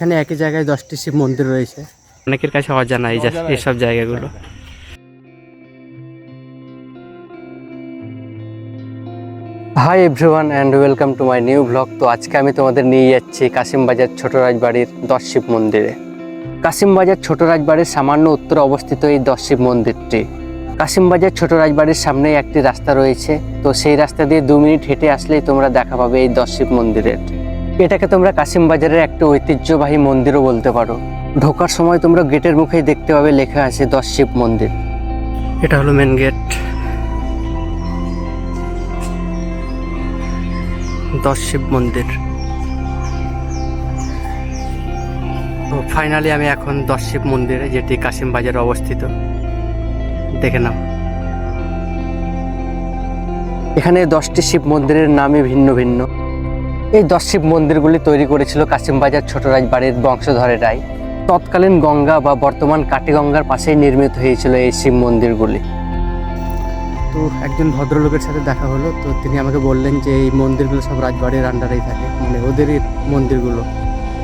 এখানে একই জায়গায় দশটি শিব মন্দির রয়েছে। অনেকের কাছে অজানা এই যা- এইসব জায়গাগুলো। Hi everyone and welcome to my new blog তো আজকে আমি তোমাদের নিয়ে যাচ্ছি কাশিমবাজার ছোট রাজবাড়ির দশ শিব মন্দিরে। কাশিমবাজার ছোট রাজবাড়ির সামান্য উত্তরে অবস্থিত এই দশ শিব মন্দিরটি। কাশিমবাজার ছোট রাজবাড়ির সামনেই একটি রাস্তা রয়েছে। তো সেই রাস্তা দিয়ে দু মিনিট হেঁটে আসলেই তোমরা দেখা পাবে এই দশ শিব মন্দিরের। এটাকে তোমরা কাশিমবাজারের একটা ঐতিহ্যবাহী মন্দিরও বলতে পারো। ঢোকার সময় তোমরা গেটের মুখেই দেখতে পাবে লেখা আছে দশ শিব মন্দির। এটা হলো মেন গেট দশ শিব মন্দির। তো ফাইনালি আমি এখন দশ শিব মন্দিরে যেটি কাশিম বাজারে অবস্থিত। দেখে নাও। এখানে দশটি শিব মন্দিরের নামই ভিন্ন ভিন্ন। এই দশ শিব মন্দিরগুলি তৈরি করেছিল কাশিমবাজার ছোট রাজবাড়ির বংশধরেরাই। তৎকালীন গঙ্গা বা বর্তমান কাটিগঙ্গার পাশেই নির্মিত হয়েছিল এই শিব মন্দিরগুলি। তো একজন ভদ্রলোকের সাথে দেখা হলো তো তিনি আমাকে বললেন যে এই মন্দিরগুলো সব রাজবাড়ির আন্ডারেই থাকে মানে ওদেরই মন্দিরগুলো।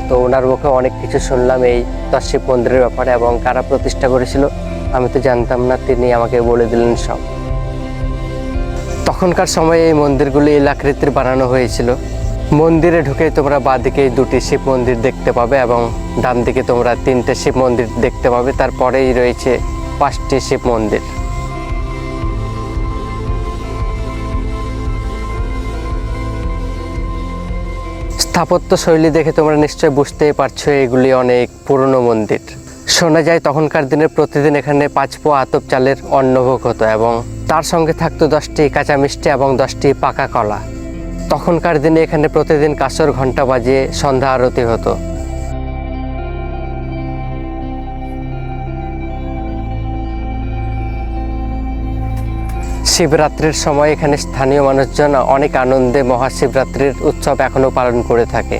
তো ওনার মুখে অনেক কিছু শুনলাম এই দশ শিব মন্দিরের ব্যাপারে এবং কারা প্রতিষ্ঠা করেছিল আমি তো জানতাম না তিনি আমাকে বলে দিলেন সব। তখনকার সময়ে এই মন্দিরগুলি এলাকৃতির বানানো হয়েছিল। মন্দিরে ঢুকে তোমরা বাঁদিকে দুটি শিব মন্দির দেখতে পাবে এবং ডান দিকে তোমরা তিনটে শিব মন্দির দেখতে পাবে। তারপরেই রয়েছে পাঁচটি শিব মন্দির। স্থাপত্য শৈলী দেখে তোমরা নিশ্চয়ই বুঝতেই পারছ, এগুলি অনেক পুরনো মন্দির। শোনা যায় তখনকার দিনে প্রতিদিন এখানে পাঁচ পোয়া আতপ চালের অন্নভোগ হতো এবং তার সঙ্গে থাকতো দশটি কাঁচা মিষ্টি এবং দশটি পাকা কলা। তখনকার দিনে এখানে প্রতিদিন কাসর ঘণ্টা বাজিয়ে সন্ধ্যা আরতি হতো। শিবরাত্রির সময় এখানে স্থানীয় মানুষজন অনেক আনন্দে মহাশিবরাত্রির উৎসব এখনও পালন করে থাকে।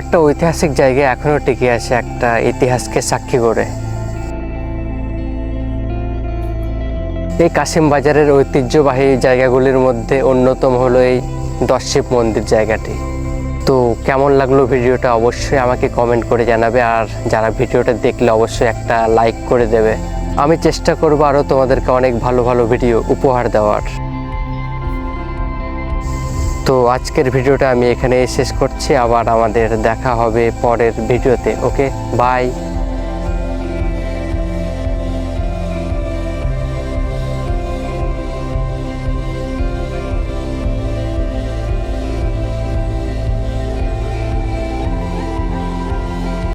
একটা ঐতিহাসিক জায়গা এখনও টিকে আছে একটা ইতিহাসকে সাক্ষী করে। এই কাশিম বাজারের ঐতিহ্যবাহী জায়গাগুলির মধ্যে অন্যতম হলো এই দশ শিব মন্দির জায়গাটি। তো কেমন লাগল ভিডিওটা অবশ্যই আমাকে কমেন্ট করে জানাবে আর যারা ভিডিওটা দেখলে অবশ্যই একটা লাইক করে দেবে। আমি চেষ্টা করব আরও তোমাদেরকে অনেক ভালো ভালো ভিডিও উপহার দেওয়ার। তো আজকের ভিডিওটা আমি এখানে শেষ করছি। আবার আমাদের দেখা হবে পরের ভিডিওতে ওকে বাই